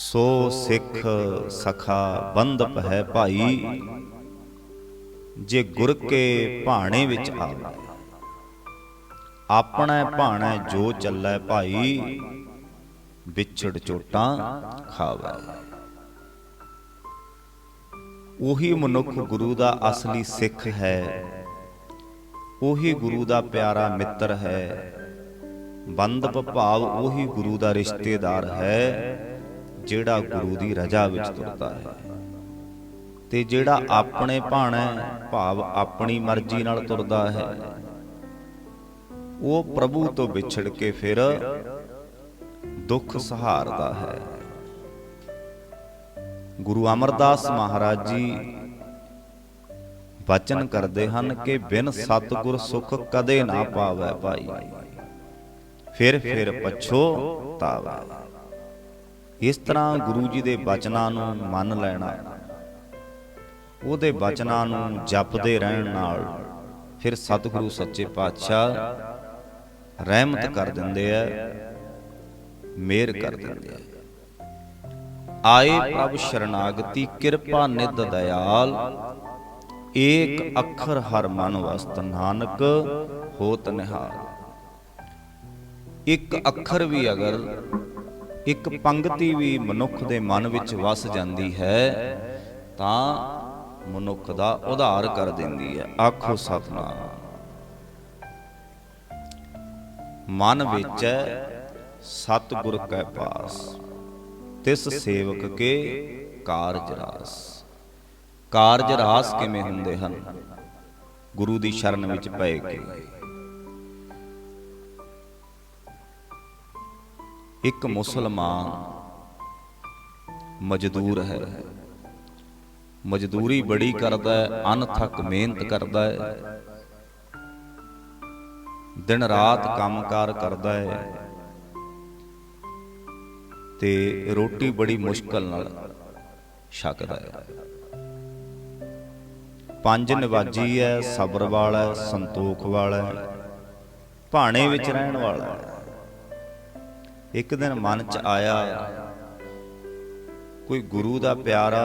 ਸੋ ਸਿੱਖ ਸਖਾ ਬੰਧਪ ਹੈ ਭਾਈ। ਜੇ ਗੁਰ ਕੇ ਭਾਣੇ ਵਿੱਚ ਆਵੇ, ਆਪਣਾ ਭਾਣਾ ਜੋ ਚੱਲੈ ਭਾਈ, ਵਿਛੜ ਚੋਟਾਂ ਖਾਵੇ। ਉਹੀ ਮਨੁੱਖ ਗੁਰੂ ਦਾ ਅਸਲੀ ਸਿੱਖ ਹੈ, ਉਹੀ ਗੁਰੂ ਦਾ ਪਿਆਰਾ ਮਿੱਤਰ ਹੈ। ਬੰਦਪ ਭਾਵ ਉਹੀ ਗੁਰੂ ਦਾ ਰਿਸ਼ਤੇਦਾਰ ਹੈ ਜਿਹੜਾ ਗੁਰੂ ਦੀ ਰਜਾ ਵਿੱਚ ਤੁਰਦਾ ਹੈ। ਤੇ ਜਿਹੜਾ ਆਪਣੇ ਭਾਣਾ ਭਾਵ ਆਪਣੀ ਮਰਜ਼ੀ ਨਾਲ ਤੁਰਦਾ ਹੈ, ਉਹ ਪ੍ਰਭੂ ਤੋਂ ਵਿਛੜ ਕੇ ਫਿਰ ਦੁੱਖ ਸਹਾਰਦਾ ਹੈ। ਗੁਰੂ ਅਮਰਦਾਸ ਮਹਾਰਾਜ ਜੀ ਵਚਨ ਕਰਦੇ ਹਨ ਕਿ ਬਿਨ ਸਤਿਗੁਰ ਸੁਖ ਕਦੇ ਨਾ ਪਾਵੈ ਭਾਈ, ਫਿਰ ਫਿਰ ਪਛੋ ਤਾਵੈ। ਇਸ ਤਰ੍ਹਾਂ ਗੁਰੂ ਜੀ ਦੇ ਬਚਨਾਂ ਨੂੰ ਮੰਨ ਲੈਣਾ, ਉਹਦੇ ਬਚਨਾਂ ਨੂੰ ਜਪਦੇ ਰਹਿਣ ਨਾਲ ਫਿਰ ਸਤਿਗੁਰੂ ਸੱਚੇ ਪਾਤਸ਼ਾਹ ਰਹਿਮਤ ਕਰ ਦਿੰਦੇ ਆ, ਮਿਹਰ ਕਰ ਦਿੰਦੇ ਆ। ਆਏ ਪ੍ਰਭ ਸ਼ਰਨਾਗਤੀ, ਕਿਰਪਾ ਨਿਧ ਦਇਆਲ, ਏਕ ਅੱਖਰ ਹਰ ਮਨ ਵਸਤ ਨਾਨਕ ਹੋਤ ਨਿਹਾਲ। ਇੱਕ ਅੱਖਰ ਵੀ ਅਗਰ ਇੱਕ ਪੰਗਤੀ ਵੀ ਮਨੁੱਖ ਦੇ ਮਨ ਵਿੱਚ ਵਸ ਜਾਂਦੀ ਹੈ, ਤਾਂ ਮਨੁੱਖ ਦਾ ਉਧਾਰ ਕਰ ਦਿੰਦੀ ਹੈ। ਆਖੋ ਸਤਨਾਮ। ਮਨ ਵਿੱਚ ਸਤਿਗੁਰ ਕੈ ਪਾਸ, ਤਿਸ ਸੇਵਕ ਕੇ ਕਾਰਜ ਰਾਸ। ਕਾਰਜ ਰਾਸ ਕਿਵੇਂ ਹੁੰਦੇ ਹਨ? ਗੁਰੂ ਦੀ ਸ਼ਰਨ ਵਿੱਚ ਪਏ ਕੇ। ਇੱਕ ਮੁਸਲਮਾਨ ਮਜ਼ਦੂਰ ਹੈ। ਮਜ਼ਦੂਰੀ ਬੜੀ ਕਰਦਾ ਹੈ ਅਨਥਕ ਮਿਹਨਤ ਕਰਦਾ ਹੈ। ਦਿਨ ਰਾਤ ਕੰਮਕਾਰ ਕਰਦਾ ਹੈ। ਤੇ ਰੋਟੀ ਬੜੀ ਮੁਸ਼ਕਲ ਨਾਲ ਛਕਦਾ ਹੈ। ਪੰਜ ਨਿਵਾਜੀ ਹੈ, ਸਬਰ ਵਾਲਾ ਹੈ, ਸੰਤੋਖ ਵਾਲਾ ਹੈ, ਭਾਣੇ ਵਿੱਚ ਰਹਿਣ ਵਾਲਾ ਹੈ। ਇੱਕ ਦਿਨ ਮਨ ਚ ਆਇਆ, ਕੋਈ ਗੁਰੂ ਦਾ ਪਿਆਰਾ,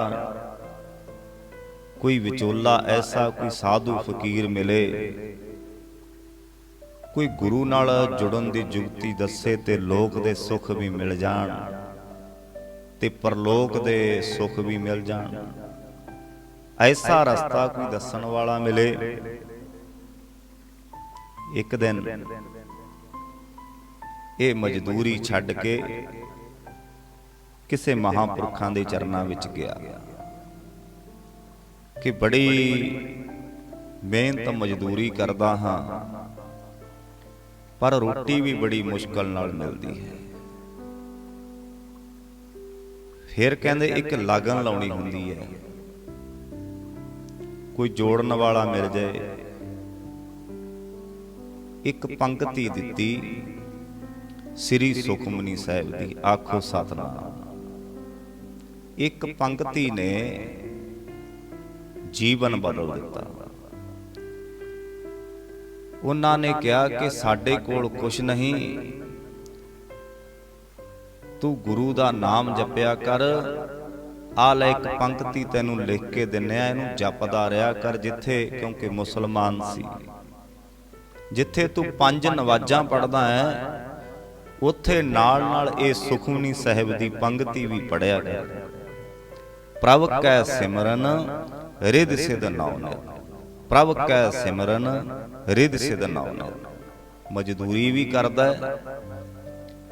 ਕੋਈ ਵਿਚੋਲਾ ਐਸਾ, ਕੋਈ ਸਾਧੂ ਫਕੀਰ ਮਿਲੇ। ਕੋਈ ਗੁਰੂ ਨਾਲ ਜੁੜਨ ਦੀ ਜੁਗਤੀ ਦੱਸੇ ਤੇ ਲੋਕ ਦੇ ਸੁੱਖ ਵੀ ਮਿਲ ਜਾਣ ਤੇ ਪਰਲੋਕ ਦੇ ਸੁੱਖ ਵੀ ਮਿਲ ਜਾਣ। ਐਸਾ ਰਸਤਾ ਕੋਈ ਦੱਸਣ ਵਾਲਾ ਮਿਲੇ। ਇੱਕ ਦਿਨ ਇਹ ਮਜ਼ਦੂਰੀ ਛੱਡ ਕੇ ਕਿਸੇ ਮਹਾਪੁਰਖਾਂ ਦੇ ਚਰਨਾਂ ਵਿੱਚ ਗਿਆ। ਕਿ ਬੜੀ ਮਿਹਨਤ ਮਜ਼ਦੂਰੀ ਕਰਦਾ ਹਾਂ, ਪਰ ਰੋਟੀ ਵੀ ਬੜੀ ਮੁਸ਼ਕਲ ਨਾਲ ਮਿਲਦੀ ਹੈ। ਫਿਰ ਕਹਿੰਦੇ ਇੱਕ ਲਾਗਨ ਲਾਉਣੀ ਹੁੰਦੀ ਹੈ। ਕੋਈ ਜੋੜਨ ਵਾਲਾ ਮਿਲ ਜਾਏ। ਇੱਕ ਪੰਕਤੀ ਦਿੱਤੀ। ਸ੍ਰੀ ਸੁਖਮਨੀ ਸਾਹਿਬ ਦੀ ਆਖੋ ਸਤਨਾਮ। ਇੱਕ ਪੰਕਤੀ ਨੇ ਜੀਵਨ ਬਦਲ ਦਿੱਤਾ। ਉਹਨਾਂ ਨੇ ਕਿਹਾ ਕਿ ਸਾਡੇ ਕੋਲ ਕੁਝ ਨਹੀਂ। ਤੂੰ ਗੁਰੂ ਦਾ ਨਾਮ ਜਪਿਆ ਕਰ। ਆ ਲੈ ਇੱਕ ਪੰਕਤੀ ਤੈਨੂੰ ਲਿਖ ਕੇ ਦਿੰਨੇ ਆ, ਇਹਨੂੰ ਜਪਦਾ ਰਿਹਾ ਕਰ ਜਿੱਥੇ, ਕਿਉਂਕਿ ਮੁਸਲਮਾਨ ਸੀ। ਜਿੱਥੇ ਤੂੰ ਪੰਜ ਨਵਾਜ਼ਾਂ ਪੜਦਾ ਹੈ ਉੱਥੇ ਨਾਲ ਨਾਲ ਇਹ ਸੁਖਮਨੀ ਸਾਹਿਬ ਦੀ ਪੰਗਤੀ ਵੀ ਪੜਿਆ ਕਰ ਪ੍ਰਭ ਕੈ ਸਿਮਰਨ ਰਿਦ ਸਿਧ ਨਾਉ ਨੇ ਪ੍ਰਭ ਕੈ ਸਿਮਰਨ ਰਿਦ ਸਿਧ ਨਾਉ ਨੇ ਮਜ਼ਦੂਰੀ ਵੀ ਕਰਦਾ ਹੈ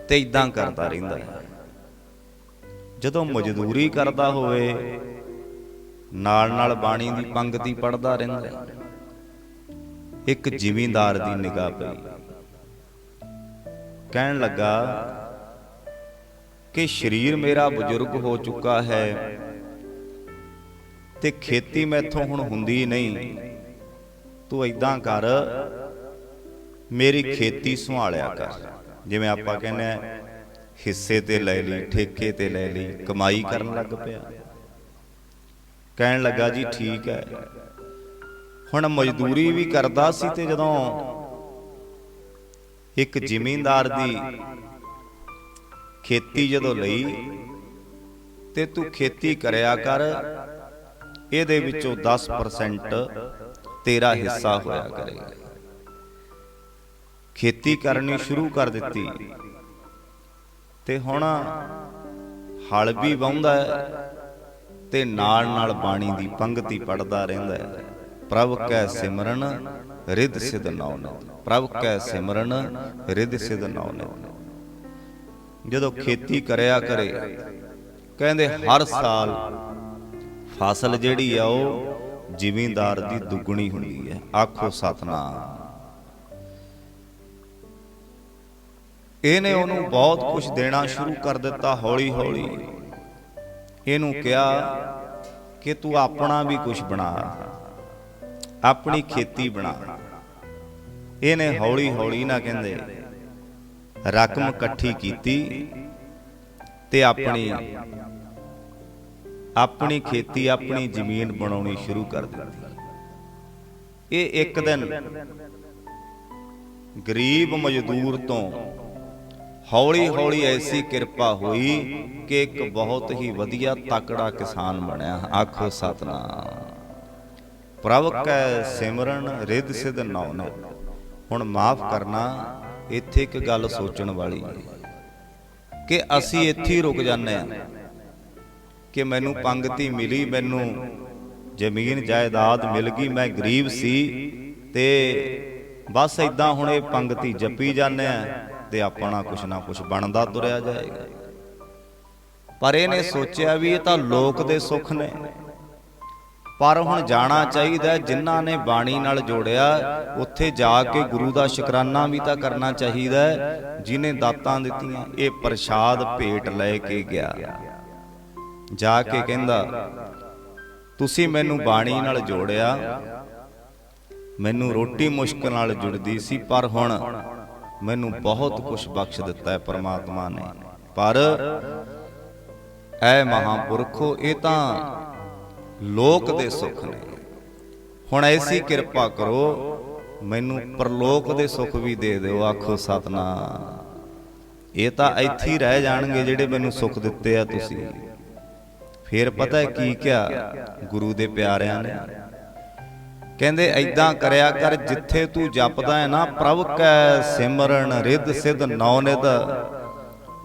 ਤੇ ਇਦਾਂ ਕਰਦਾ ਰਹਿੰਦਾ ਹੈ। ਜਦੋਂ ਮਜ਼ਦੂਰੀ ਕਰਦਾ ਹੋਵੇ, ਨਾਲ ਨਾਲ ਬਾਣੀ ਦੀ ਪੰਗਤੀ ਪੜਦਾ ਰਹਿੰਦਾ ਇੱਕ ਜ਼ਿਮੀਂਦਾਰ ਦੀ ਨਿਗਾਹ ਪਈ। ਕਹਿਣ ਲੱਗਾ ਕਿ ਸਰੀਰ ਮੇਰਾ ਬਜ਼ੁਰਗ ਹੋ ਚੁੱਕਾ ਹੈ ਤੇ ਖੇਤੀ ਮੈਥੋਂ ਹੁਣ ਹੁੰਦੀ ਨਹੀਂ। ਤੂੰ ਇਦਾਂ ਕਰ, ਮੇਰੀ ਖੇਤੀ ਸੰਭਾਲਿਆ ਕਰ। ਜਿਵੇਂ ਆਪਾਂ ਕਹਿੰਦੇ ਹਿੱਸੇ ਤੇ ਲੈ ਲਈ, ਠੇਕੇ ਤੇ ਲੈ ਲਈ, ਕਮਾਈ ਕਰਨ ਲੱਗ ਪਿਆ। ਕਹਿਣ ਲੱਗਾ ਜੀ ਠੀਕ ਹੈ। ਹੁਣ ਮਜ਼ਦੂਰੀ ਵੀ ਕਰਦਾ ਸੀ ਤੇ ਜਦੋਂ ਇੱਕ ਜ਼ਿਮੀਂਦਾਰ ਦੀ ਖੇਤੀ ਜਦੋਂ ਲਈ ਤੇ ਤੂੰ ਖੇਤੀ ਕਰਿਆ ਕਰ। ਇਹਦੇ ਵਿੱਚੋਂ 10% ਤੇਰਾ ਹਿੱਸਾ ਹੋਇਆ ਕਰੇਗਾ ਖੇਤੀ ਕਰਨੀ ਸ਼ੁਰੂ ਕਰ ਦਿੱਤੀ। ਤੇ ਹੁਣ ਹਲ ਵੀ ਵਾਹੁੰਦਾ ਹੈ ਤੇ ਨਾਲ ਨਾਲ ਬਾਣੀ ਦੀ ਪੰਗਤੀ ਪੜਦਾ ਰਹਿੰਦਾ ਹੈ। ਪ੍ਰਭ ਕੈ ਸਿਮਰਨ ਰਿੱਧ ਸਿਧ ਨਾਉ ਨੇ। ਪ੍ਰਭ ਕੈ ਸਿਮਰਨ, ਰਿੱਧ ਸਿਧ ਨਾਉ ਨੇ ਜਦੋਂ ਖੇਤੀ ਕਰਿਆ ਕਰੇ, ਕਹਿੰਦੇ ਹਰ ਸਾਲ ਫਸਲ ਜਿਹੜੀ ਆ ਉਹ ਜ਼ਿਮੀਂਦਾਰ ਦੀ ਦੁੱਗਣੀ ਹੁੰਦੀ ਹੈ। ਆਖੋ ਸਤਨਾਮ। ਇਹਨੇ ਉਹਨੂੰ ਬਹੁਤ ਕੁਝ ਦੇਣਾ ਸ਼ੁਰੂ ਕਰ ਦਿੱਤਾ ਹੌਲੀ ਹੌਲੀ ਇਹਨੂੰ ਕਿਹਾ ਕਿ ਤੂੰ ਆਪਣਾ ਵੀ ਕੁਝ ਬਣਾ, ਆਪਣੀ ਖੇਤੀ ਬਣਾ। ਇਹਨੇ ਹੌਲੀ ਹੌਲੀ ਨਾ ਕਹਿੰਦੇ, ਰਕਮ ਇਕੱਠੀ ਕੀਤੀ ਤੇ ਆਪਣੀ ਆਪਣੀ ਖੇਤੀ, ਆਪਣੀ ਜ਼ਮੀਨ ਬਣਾਉਣੀ ਸ਼ੁਰੂ ਕਰ ਦਿੱਤੀ। ਇਹ ਇੱਕ ਦਿਨ ਗਰੀਬ ਮਜ਼ਦੂਰ ਤੋਂ ਹੌਲੀ ਹੌਲੀ ਐਸੀ ਕਿਰਪਾ ਹੋਈ ਕਿ ਇੱਕ ਬਹੁਤ ਹੀ ਵਧੀਆ ਤਕੜਾ ਕਿਸਾਨ ਬਣਿਆ। ਆਖੋ ਸਤਨਾਮ। ਪ੍ਰਭ ਕੈ ਸਿਮਰਨ ਰਿਧ ਸਿਧ ਨਾਉ ਨੇ ਹੁਣ ਮਾਫ ਕਰਨਾ ਇੱਥੇ ਇੱਕ ਗੱਲ ਸੋਚਣ ਵਾਲੀ ਹੈ ਕਿ ਅਸੀਂ ਇੱਥੇ ਹੀ ਰੁਕ ਜਾਂਦੇ ਆ ਕਿ ਮੈਨੂੰ ਪੰਗਤੀ ਮਿਲੀ, ਮੈਨੂੰ ਜ਼ਮੀਨ ਜਾਇਦਾਦ ਮਿਲ ਗਈ, ਮੈਂ ਗਰੀਬ ਸੀ ਤੇ ਬਸ ਇਦਾਂ ਹੁਣ ਇਹ ਪੰਗਤੀ ਜਪੀ ਜਾਂਦੇ ਆ ਤੇ ਆਪਣਾ ਕੁਛ ਨਾ ਕੁਛ ਬਣਦਾ ਤੁਰਿਆ ਜਾਏਗਾ। ਪਰ ਇਹਨੇ ਸੋਚਿਆ ਵੀ ਇਹ ਤਾਂ ਲੋਕ ਦੇ ਸੁੱਖ ਨੇ। ਪਰ ਹੁਣ ਜਾਣਾ ਚਾਹੀਦਾ ਜਿਨ੍ਹਾਂ ਨੇ ਬਾਣੀ ਨਾਲ ਜੋੜਿਆ ਉੱਥੇ ਜਾ ਕੇ ਗੁਰੂ ਦਾ ਸ਼ੁਕਰਾਨਾ ਵੀ ਤਾਂ ਕਰਨਾ ਚਾਹੀਦਾ ਹੈ, ਜਿਨੇ ਦਾਤਾਂ ਦਿੱਤੀਆਂ ਇਹ ਪ੍ਰਸ਼ਾਦ ਭੇਟ ਲੈ ਕੇ ਗਿਆ। ਜਾ ਕੇ ਕਹਿੰਦਾ ਤੁਸੀਂ ਮੈਨੂੰ ਬਾਣੀ ਨਾਲ ਜੋੜਿਆ ਮੈਨੂੰ ਰੋਟੀ ਮੁਸ਼ਕਲ ਨਾਲ ਜੁੜਦੀ ਸੀ ਪਰ ਹੁਣ ਮੈਨੂੰ ਬਹੁਤ ਕੁਝ ਬਖਸ਼ ਦਿੱਤਾ ਹੈ ਪ੍ਰਮਾਤਮਾ ਨੇ। ਪਰ ਐ ਮਹਾਪੁਰਖੋ ਇਹ ਤਾਂ ਲੋਕ ਦੇ ਸੁੱਖ ਨੇ। ਹੁਣ ਐਸੀ ਕਿਰਪਾ ਕਰੋ, ਮੈਨੂੰ ਪਰਲੋਕ ਦੇ ਸੁੱਖ ਵੀ ਦੇ ਦਿਓ, ਆਖੋ ਸਤਨਾਮ। ਇਹ ਤਾਂ ਇੱਥੇ ਹੀ ਰਹਿ ਜਾਣਗੇ ਜਿਹੜੇ ਮੈਨੂੰ ਸੁੱਖ ਦਿੱਤੇ ਆ ਤੁਸੀਂ। ਫਿਰ ਪਤਾ ਹੈ ਕੀ ਕਿਹਾ ਗੁਰੂ ਦੇ ਪਿਆਰਿਆਂ ਨੇ? ਕਹਿੰਦੇ ਐਦਾਂ ਕਰਿਆ ਕਰ, ਜਿੱਥੇ ਤੂੰ ਜਪਦਾ ਹੈ ਨਾ, ਪ੍ਰਭ ਕੈ ਸਿਮਰਨ ਰਿੱਧ ਸਿਧ ਨੌ ਨਿਧ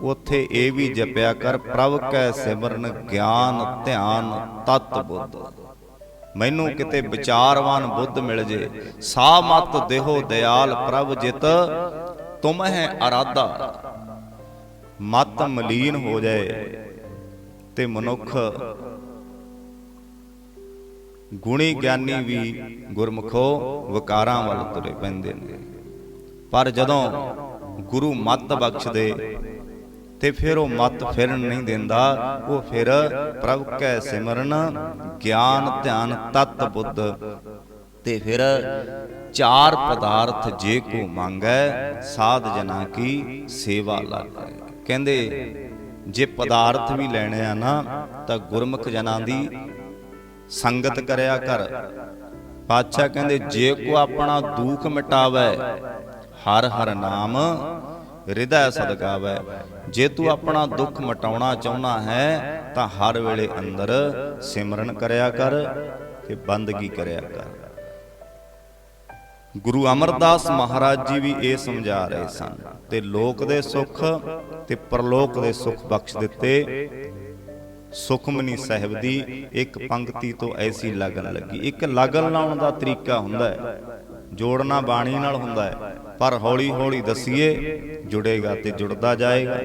ਉਥੇ ਇਹ ਵੀ ਜਪਿਆ ਕਰ, ਪ੍ਰਭ ਕੈ ਸਿਮਰਨ ਗਿਆਨ, ਧਿਆਨ, ਤਤ ਬੁੱਧ। ਮੈਨੂੰ ਕਿਤੇ ਵਿਚਾਰਵਾਨ ਬੁੱਧ ਮਿਲ ਜੇ ਸਾ ਮਤ ਦੇਹੋ ਦਿਆਲ ਪ੍ਰਭ ਜਿਤ, ਤੁਮ ਹੈ ਅਰਾਧਾ। ਮਤ ਮਲੀਨ ਹੋ ਜਾਏ ਤੇ ਮਨੁੱਖ ਗੁਣੀ ਗਿਆਨੀ ਵੀ ਗੁਰਮੁਖੋ ਵਿਕਾਰਾਂ ਵੱਲ ਤੁਰੇ ਪੈਂਦੇ ਨੇ। ਪਰ ਜਦੋਂ ਗੁਰੂ ਮੱਤ ਬਖਸ਼ ਦੇ ਤੇ ਫਿਰ ਉਹ ਮਤ ਫਿਰਨ ਨਹੀਂ ਦਿੰਦਾ। ਉਹ ਫਿਰ ਪ੍ਰਭ ਕੈ ਸਿਮਰਨ, ਗਿਆਨ ਧਿਆਨ ਤਤ ਬੁੱਧ। ਤੇ ਫਿਰ ਚਾਰ ਪਦਾਰਥ ਜੇ ਕੋ ਮੰਗੈ, ਸਾਧ ਜਨਾ ਕੀ ਸੇਵਾ ਲਾਗੈ। ਕਹਿੰਦੇ, ਜੇ ਪਦਾਰਥ ਵੀ ਲੈਣੇ ਆ ਨਾ, ਤਾਂ ਗੁਰਮੁਖ ਜਨਾਂ ਦੀ ਸੰਗਤ ਕਰਿਆ ਕਰ। ਪਾਤਸ਼ਾਹ ਕਹਿੰਦੇ, ਜੇ ਕੋ ਆਪਣਾ ਦੁੱਖ ਮਿਟਾਵੇ, ਹਰ ਹਰ ਨਾਮ ਹਿਰਦੈ ਸਦਕਾਵੇ ਜੇ ਤੂੰ ਆਪਣਾ ਦੁੱਖ ਮਟਾਉਣਾ ਚਾਹੁੰਦਾ ਹੈ, ਤਾਂ ਹਰ ਵੇਲੇ ਅੰਦਰ ਸਿਮਰਨ ਕਰਿਆ ਕਰ ਤੇ ਬੰਦਗੀ ਕਰਿਆ ਕਰ। ਗੁਰੂ ਅਮਰਦਾਸ ਮਹਾਰਾਜ ਜੀ ਵੀ ਇਹ ਸਮਝਾ ਰਹੇ ਸਨ ਤੇ ਲੋਕ ਦੇ ਸੁੱਖ ਤੇ ਪਰਲੋਕ ਦੇ ਸੁੱਖ ਬਖਸ਼ ਦਿੱਤੇ। ਸੁਖਮਨੀ ਸਾਹਿਬ ਦੀ ਇੱਕ ਪੰਕਤੀ ਤੋਂ ਐਸੀ ਲਗਨ ਲੱਗੀ। ਇੱਕ ਲਗਨ ਲਾਉਣ ਦਾ ਤਰੀਕਾ ਹੁੰਦਾ ਹੈ, ਜੋੜਨਾ ਬਾਣੀ ਨਾਲ ਹੁੰਦਾ ਹੈ। ਪਰ ਹੌਲੀ ਹੌਲੀ ਦਸੀਏ, ਜੁੜੇਗਾ ਤੇ ਜੁੜਦਾ ਜਾਏਗਾ।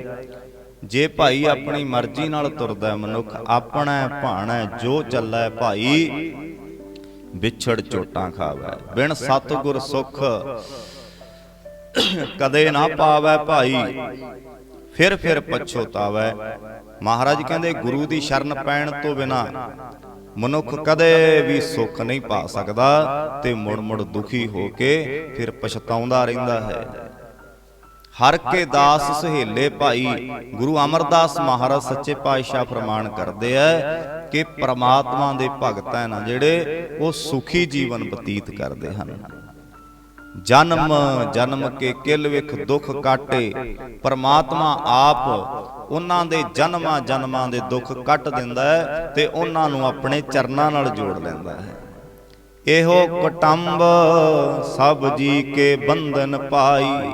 ਜੇ ਭਾਈ ਆਪਣੀ ਮਰਜ਼ੀ ਨਾਲ ਤੁਰਦਾ ਮਨੁੱਖ ਆਪਣਾ ਭਾਣਾ ਜੋ ਚੱਲੈ ਭਾਈ ਵਿਛੜ ਚੋਟਾਂ ਖਾਵੇ। ਬਿਨ ਸਤਗੁਰ ਸੁਖ ਕਦੇ ਨਾ ਪਾਵੇ ਭਾਈ, ਫਿਰ ਫਿਰ ਪਛੋਤਾਵੇ। ਮਹਾਰਾਜ ਕਹਿੰਦੇ ਗੁਰੂ ਦੀ ਸ਼ਰਨ ਪੈਣ ਤੋਂ ਬਿਨਾ ਮਨੁੱਖ ਕਦੇ ਵੀ ਸੁੱਖ ਨਹੀਂ ਪਾ ਸਕਦਾ ਤੇ ਮੁੜ ਮੁੜ ਦੁਖੀ ਹੋ ਕੇ ਫਿਰ ਪਛਤਾਉਂਦਾ ਰਹਿੰਦਾ ਹੈ। ਹਰ ਕੇ ਦਾਸ ਸਹੇਲੇ ਭਾਈ ਗੁਰੂ ਅਮਰਦਾਸ ਮਹਾਰਾਜ ਸੱਚੇ ਪਾਤਸ਼ਾਹ ਫਰਮਾਨ ਕਰਦੇ ਆ ਕਿ ਪ੍ਰਮਾਤਮਾ ਦੇ ਭਗਤ ਹੈ ਨਾ ਜਿਹੜੇ ਉਹ ਸੁਖੀ ਜੀਵਨ ਬਤੀਤ ਕਰਦੇ ਹਨ। ਜਨਮ ਜਨਮ ਕੇ ਕਿਲ ਵਿਖ ਦੁੱਖ ਕਾਟੇ, ਪਰਮਾਤਮਾ ਆਪ ਉਹਨਾਂ ਦੇ ਜਨਮਾਂ ਜਨਮਾਂ ਦੇ ਦੁੱਖ ਕੱਟ ਦਿੰਦਾ ਹੈ ਤੇ ਉਹਨਾਂ ਨੂੰ ਆਪਣੇ ਚਰਨਾਂ ਨਾਲ ਜੋੜ ਲੈਂਦਾ ਹੈ। ਇਹੋ ਕੁਟੰਬ ਸਭ ਜੀ ਕੇ ਬੰਧਨ ਪਾਈ,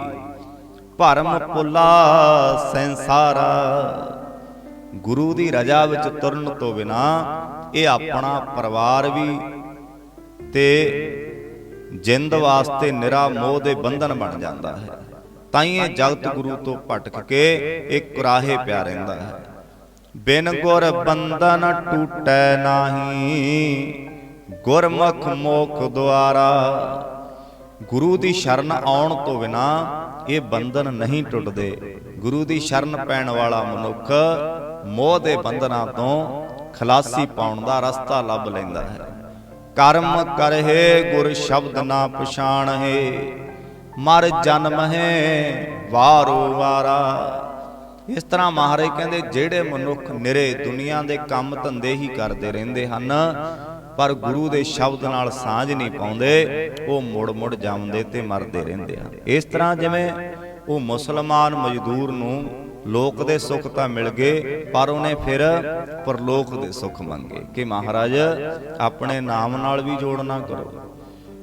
ਭਰਮ ਪੁਲਾ ਸੰਸਾਰਾ। ਗੁਰੂ ਦੀ ਰਜਾ ਵਿੱਚ ਤੁਰਨ ਤੋਂ ਬਿਨਾ ਇਹ ਆਪਣਾ ਪਰਿਵਾਰ ਵੀ ਤੇ ਜਿੰਦ ਵਾਸਤੇ ਨਿਰਾ ਮੋਹ ਦੇ ਬੰਧਨ ਬਣ ਜਾਂਦਾ ਹੈ। ਤਾਂ ਇਹ ਜਗਤ ਗੁਰੂ ਤੋਂ ਭਟਕ ਕੇ ਇੱਕ ਕੁਰਾਹੇ ਪਿਆ ਰਹਿੰਦਾ ਹੈ। ਬਿਨ ਗੁਰ ਬੰਧਨ ਟੂਟੈ ਨਾਹੀ, ਗੁਰਮੁਖ ਮੋਖ ਦੁਆਰਾ। ਗੁਰੂ ਦੀ ਸ਼ਰਨ ਆਉਣ ਤੋਂ ਬਿਨਾ ਇਹ ਬੰਧਨ ਨਹੀਂ ਟੁੱਟਦੇ। ਗੁਰੂ ਦੀ ਸ਼ਰਨ ਪੈਣ ਵਾਲਾ ਮਨੁੱਖ ਮੋਹ ਦੇ ਬੰਧਨਾਂ ਤੋਂ ਖਲਾਸੀ ਪਾਉਣ ਦਾ ਰਸਤਾ ਲੱਭ ਲੈਂਦਾ ਹੈ। ਕਰਮ ਕਰਹਿ ਗੁਰ ਸ਼ਬਦ ਨਾ ਪਛਾਣਹਿ, ਮਰ ਜਨਮ ਹੈ ਵਾਰੋ ਵਾਰਾ। ਇਸ ਤਰ੍ਹਾਂ ਮਹਾਰਾਜ ਕਹਿੰਦੇ, ਜਿਹੜੇ ਮਨੁੱਖ ਨਿਰੇ ਦੁਨੀਆ ਦੇ ਕੰਮ ਧੰਦੇ ਹੀ ਕਰਦੇ ਰਹਿੰਦੇ ਹਨ, ਪਰ ਗੁਰੂ ਦੇ ਸ਼ਬਦ ਨਾਲ ਸਾਂਝ ਨਹੀਂ ਪਾਉਂਦੇ, ਉਹ ਮੁੜ ਮੁੜ ਜਾਂਦੇ ਤੇ ਮਰਦੇ ਰਹਿੰਦੇ ਹਨ। ਇਸ ਤਰ੍ਹਾਂ ਜਿਵੇਂ ਉਹ ਮੁਸਲਮਾਨ ਮਜ਼ਦੂਰ ਨੂੰ ਲੋਕ ਦੇ ਸੁੱਖ ਤਾਂ ਮਿਲ ਗਏ, ਪਰ ਉਹਨੇ ਫਿਰ ਪਰਲੋਕ ਦੇ ਸੁੱਖ ਮੰਗੇ ਕਿ ਮਹਾਰਾਜ, ਆਪਣੇ ਨਾਮ ਨਾਲ ਵੀ ਜੋੜਨਾ ਕਰੋ।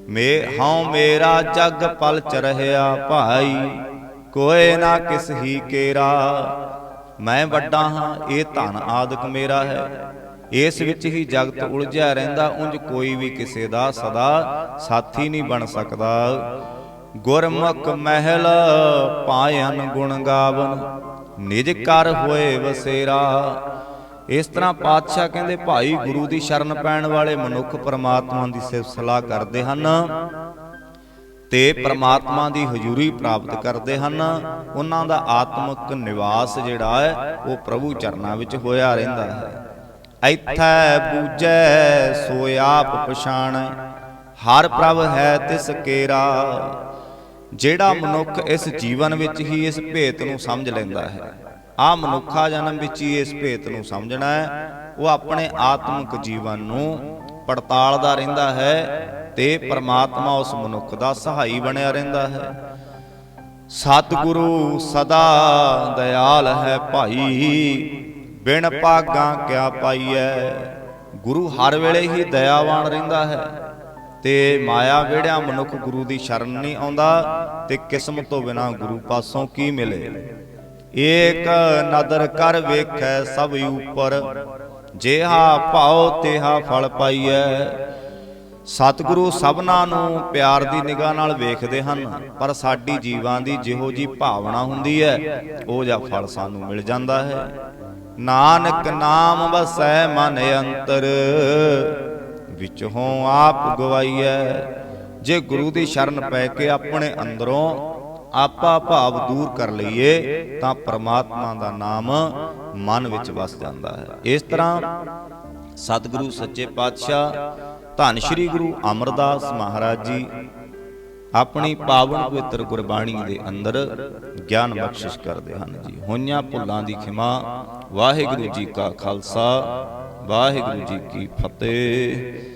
ਮੇ ਹਉ ਮੇਰਾ ਜਗ ਪਲ ਚ ਰਹਿਆ ਭਾਈ, ਕੋਏ ਨਾ ਕਿਸ ਹੀ ਕੇਰਾ। ਮੈਂ ਵੱਡਾ ਹਾਂ, ਇਹ ਧਨ ਆਦਿਕ ਮੇਰਾ ਹੈ। ਇਸ ਵਿੱਚ ਹੀ ਜਗਤ ਉਲਝਿਆ ਰਹਿੰਦਾ, ਉਂਝ ਕੋਈ ਵੀ ਕਿਸੇ ਦਾ ਸਦਾ ਸਾਥੀ ਨਹੀਂ ਬਣ ਸਕਦਾ। ਗੁਰਮੁਖ ਮਹਿਲ ਪਾਇਨ ਗੁਣ ਗਾਵਨ ਨਿਜ ਕਰ ਹੋਏ ਵਸੇਰਾ। ਇਸ ਤਰ੍ਹਾਂ ਪਾਤਸ਼ਾਹ ਕਹਿੰਦੇ, ਭਾਈ ਗੁਰੂ ਦੀ ਸ਼ਰਨ ਪੈਣ ਵਾਲੇ ਮਨੁੱਖ ਪਰਮਾਤਮਾ ਦੀ ਸਿਫਤ ਸਲਾਹ ਕਰਦੇ ਹਨ ਤੇ ਪਰਮਾਤਮਾ ਦੀ ਹਜ਼ੂਰੀ ਪ੍ਰਾਪਤ ਕਰਦੇ ਹਨ। ਉਹਨਾਂ ਦਾ ਆਤਮਿਕ ਨਿਵਾਸ ਜਿਹੜਾ ਹੈ, ਉਹ ਪ੍ਰਭੂ ਚਰਨਾਂ ਵਿੱਚ ਹੋਇਆ ਰਹਿੰਦਾ ਹੈ। ਐਥੈ ਬੂਝੈ, ਸੋ ਪਛਾਣ, ਹਰ ਪ੍ਰਭ ਹੈ ਤਿਸ ਕੇਰਾ। ਜਿਹੜਾ ਮਨੁੱਖ ਇਸ ਜੀਵਨ ਵਿੱਚ ਹੀ ਇਸ ਭੇਤ ਨੂੰ ਸਮਝ ਲੈਂਦਾ ਹੈ ਆ ਮਨੁੱਖਾ ਜਨਮ ਵਿੱਚ ਹੀ ਇਸ ਭੇਤ ਨੂੰ ਸਮਝਣਾ ਹੈ, ਉਹ ਆਪਣੇ ਆਤਮਿਕ ਜੀਵਨ ਨੂੰ ਪੜਤਾਲਦਾ ਰਹਿੰਦਾ ਹੈ ਤੇ ਪ੍ਰਮਾਤਮਾ ਉਸ ਮਨੁੱਖ ਦਾ ਸਹਾਈ ਬਣਿਆ ਰਹਿੰਦਾ ਹੈ। ਸਤਿਗੁਰੂ ਸਦਾ ਦਇਆਲ ਹੈ ਭਾਈ, ਬਿਨ ਭਾਗਾ ਕਿਆ ਪਾਈਐ। ਗੁਰੂ ਹਰ ਵੇਲੇ ਹੀ ਦਇਆਵਾਨ ਰਹਿੰਦਾ ਹੈ। ਤੇ ਮਾਇਆ ਵਿੜਿਆ ਮਨੁੱਖ ਗੁਰੂ ਦੀ ਸ਼ਰਨ ਨਹੀਂ ਆਉਂਦਾ ਤੇ ਕਿਸਮਤ ਤੋਂ ਬਿਨਾ ਗੁਰੂ ਪਾਸੋਂ ਕੀ ਮਿਲੇ? ਏਕ ਨਦਰ ਕਰ ਵੇਖੈ ਸਭ ਉਪਰ, ਜਿਹਾ ਭਾਉ ਤੇਹਾ ਫਲ ਪਾਈਐ। ਸਤਿਗੁਰੂ ਸਭਨਾ ਨੂੰ ਪਿਆਰ ਦੀ ਨਿਗਾਹ ਨਾਲ ਵੇਖਦੇ ਹਨ, ਪਰ ਸਾਡੀ ਜੀਵਾਂ ਦੀ ਜਿਹੋ ਜੀ ਭਾਵਨਾ ਹੁੰਦੀ ਹੈ ਉਹ ਜਿਹਾ ਫਲ ਸਾਨੂੰ ਮਿਲ ਜਾਂਦਾ ਹੈ। ਨਾਨਕ ਨਾਮ ਵਸੈ ਮਨ ਅੰਤਰ ਵਿਚੋਂ ਆਪ ਗਵਾਈਐ। ਜੇ ਗੁਰੂ ਦੀ ਸ਼ਰਨ ਪੈ ਕੇ ਆਪਣੇ ਅੰਦਰੋਂ ਆਪਾ ਭਾਵ ਦੂਰ ਕਰ ਲਈਏ, ਤਾਂ ਪ੍ਰਮਾਤਮਾ ਦਾ ਨਾਮ ਮਨ ਵਿੱਚ ਵਸ ਜਾਂਦਾ ਹੈ। ਇਸ ਤਰ੍ਹਾਂ ਸਤਿਗੁਰੂ ਸੱਚੇ ਪਾਤਸ਼ਾਹ, ਧੰਨ ਸ਼੍ਰੀ ਗੁਰੂ ਅਮਰਦਾਸ ਮਹਾਰਾਜ ਜੀ ਆਪਣੀ ਪਾਵਨ ਪਵਿੱਤਰ ਗੁਰਬਾਣੀ ਦੇ ਅੰਦਰ ਗਿਆਨ ਬਖਸ਼ਿਸ਼ ਕਰਦੇ ਹਨ ਜੀ। ਹੋਈਆਂ ਭੁੱਲਾਂ ਦੀ ਖਿਮਾ, ਵਾਹਿਗੁਰੂ ਜੀ ਕਾ ਖਾਲਸਾ ਵਾਹਿਗੁਰੂ ਜੀ ਕੀ ਫਤਿਹ।